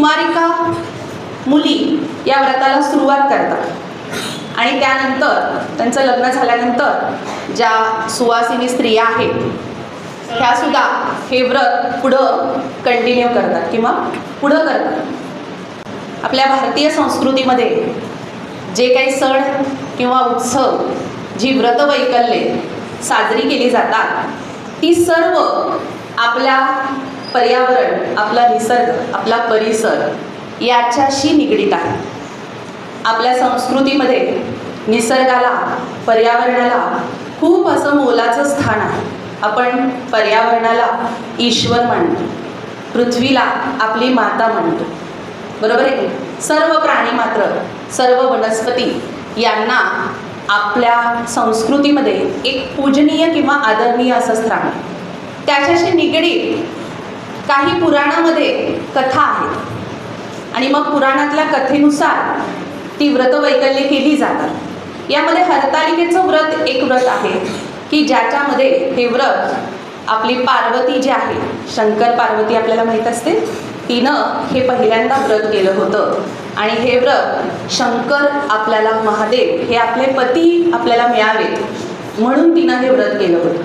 कुमारिका मुली या व्रताला सुरुवात करतात. आणि त्यानंतर त्यांचं लग्न झाल्यानंतर ज्या सुवासिनी स्त्रिया आहेत ह्या सुद्धा हे व्रत पुढं कंटिन्यू करतात किंवा पुढं करतात. आपल्या भारतीय संस्कृतीमध्ये जे काही सण किंवा उत्सव जी व्रतवैकल्ये साजरी केली जातात ती सर्व आपल्या पर्यावरण आपला निसर्ग आपला परिसर याच्याशी निगडीत आहे. आपल्या संस्कृतीमध्ये निसर्गाला पर्यावरणाला खूप असं मोलाचं स्थान आहे. आपण पर्यावरणाला ईश्वर मानतो पृथ्वीला आपली माता म्हणतो. बरोबर आहे सर्व प्राणी मात्र सर्व वनस्पती यांना आपल्या संस्कृतीमध्ये एक पूजनीय किंवा आदरणीय असं स्थान आहे. त्याच्याशी निगडीत काही पुराणामध्ये कथा आहेत आणि मग पुराणातल्या कथेनुसार ती व्रतवैकल्ये केली जातात. यामध्ये हरतालिकेचं व्रत एक व्रत आहे की ज्याच्यामध्ये हे व्रत आपली पार्वती जी आहे शंकर पार्वती आपल्याला माहीत असते तिनं हे पहिल्यांदा व्रत केलं होतं. आणि हे व्रत शंकर आपल्याला महादेव हे आपले पती आपल्याला मिळावेत म्हणून तिनं हे व्रत केलं होतं.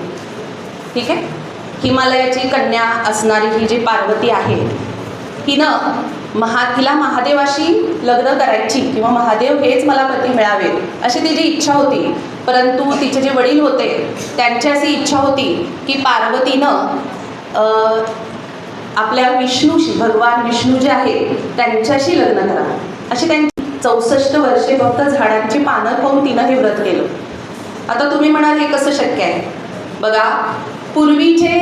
ठीक आहे? हिमालयाची कन्या असणारी ही जी पार्वती आहे हिनं महा तिला महादेवाशी लग्न करायची किंवा महादेव हेच मला पती मिळावे अशी तिची इच्छा होती. परंतु तिचे जे वडील होते त्यांची अशी इच्छा होती की पार्वतीनं आपल्या विष्णूशी भगवान विष्णू जे आहे त्यांच्याशी लग्न करा. अशी त्यांची चौसष्ट वर्षे फक्त झाडांची पानं खाऊन तिनं हे व्रत केलं. आता तुम्ही म्हणाल हे कसं शक्य आहे? बघा पूर्वीचे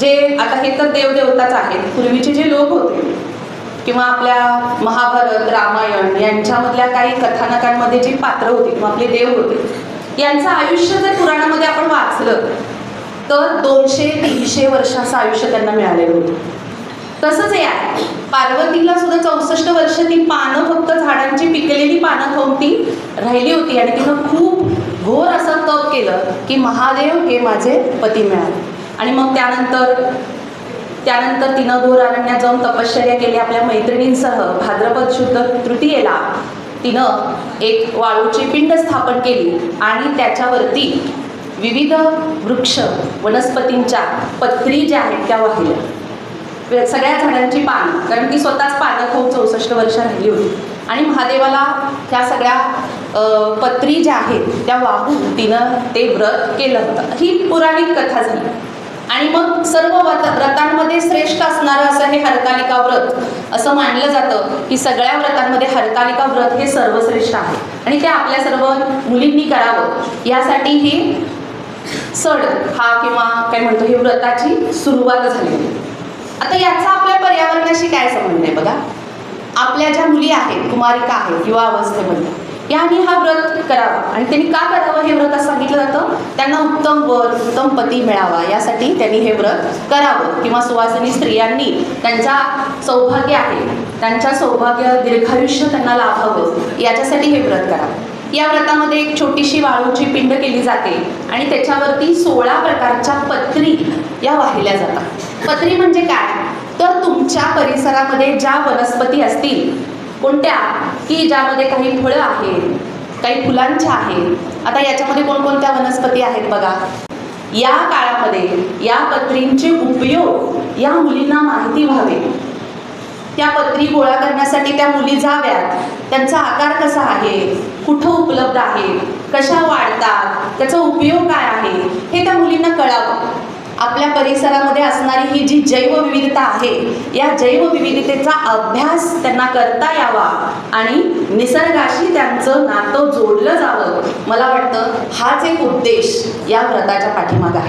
जे आता हे तर देवदेवताच आहेत पूर्वीचे जे लोक होते किंवा आपल्या महाभारत रामायण यांच्यामधल्या काही कथानकांमध्ये जी पात्र होती किंवा आपले देव होते यांचं आयुष्य जर पुराणामध्ये आपण वाचलं तर दोनशे तीनशे वर्षाचं आयुष्य त्यांना मिळालेलं होतं. तसंच हे आहे. पार्वतीला सुद्धा चौसष्ट वर्ष ती पानं फक्त झाडांची पिकलेली पानं खाऊन ती राहिली होती आणि तिनं खूप घोर असं तप केलं की महादेव हे माझे पती मिळाले. आणि मग त्यानंतर त्यानंतर तिनं घोर अरण्यात जाऊन तपश्चर्या केली. आपल्या मैत्रिणींसह भाद्रपद शुद्ध तृतीयेला तिनं एक वाळूची पिंड स्थापन केली आणि त्याच्यावरती विविध वृक्ष वनस्पतींच्या पत्री ज्या आहेत त्या वाहिल्या. सगळ्या झाडांची पानं कारण ती स्वतःच पानं खूप चौसष्ट वर्ष राहिली होती. आणि महादेवाला त्या सगळ्या पत्री ज्या आहेत त्या वाहून तिनं ते व्रत केलं होतं. ही पुराणिक कथा झाली. आणि मग सर्व व्रतांमध्ये श्रेष्ठ असणारं असं हे हरतालिका व्रत असं मानलं जातं की सगळ्या व्रतांमध्ये हरतालिका व्रत हे सर्वश्रेष्ठ आहे. आणि ते आपल्या सर्व मुलींनी करावं. यासाठी ही सण हा किंवा काय म्हणतो ही व्रताची सुरुवात झाली आता याचा आपल्या पर्यावरणाशी काय संबंध आहे बघा? आपल्या ज्या मुली आहेत कुमारिका आहेत युवा अवस्थेमध्ये यांनी हा व्रत करावा. आणि त्यांनी का करावं हे व्रत असं सांगितलं जातं? त्यांना उत्तम वर उत्तम पती मिळावा यासाठी त्यांनी हे व्रत करावं. किंवा सुवासिनी स्त्रियांनी त्यांच्या सौभाग्य आहे त्यांच्या सौभाग्य दीर्घायुष्य त्यांना लाभावं याच्यासाठी हे व्रत करावं. या व्रतामध्ये एक छोटीशी वाळूची पिंड केली जाते आणि त्याच्यावरती सोळा प्रकारच्या पत्री या वाहिल्या जातात. पत्री म्हणजे काय? तर तुम तुमच्या परिसरामध्ये ज्या वनस्पती असतील कोणत्या? की ज्यामध्ये काही फळं आहेत काही फुलांच्या आहेत आता याच्यामध्ये कोणकोणत्या वनस्पती आहेत बघा. या काळामध्ये या पत्रींचे उपयोग या मुलींना माहिती व्हावे. त्या पत्री गोळा करण्यासाठी त्या मुली जाव्यात. त्यांचा आकार कसा आहे? कुठं उपलब्ध आहे? कशा वाढतात? त्याचा उपयोग काय आहे हे त्या मुलींना कळावं आपल्या परिसरामध्ये असणारी ही जी जैवविविधता आहे या जैवविविधतेचा अभ्यास त्यांना करता यावा आणि निसर्गाशी त्यांचं नातं जोडलं जावं. मला वाटतं हाच एक उद्देश या व्रताच्या पाठीमागे आहे.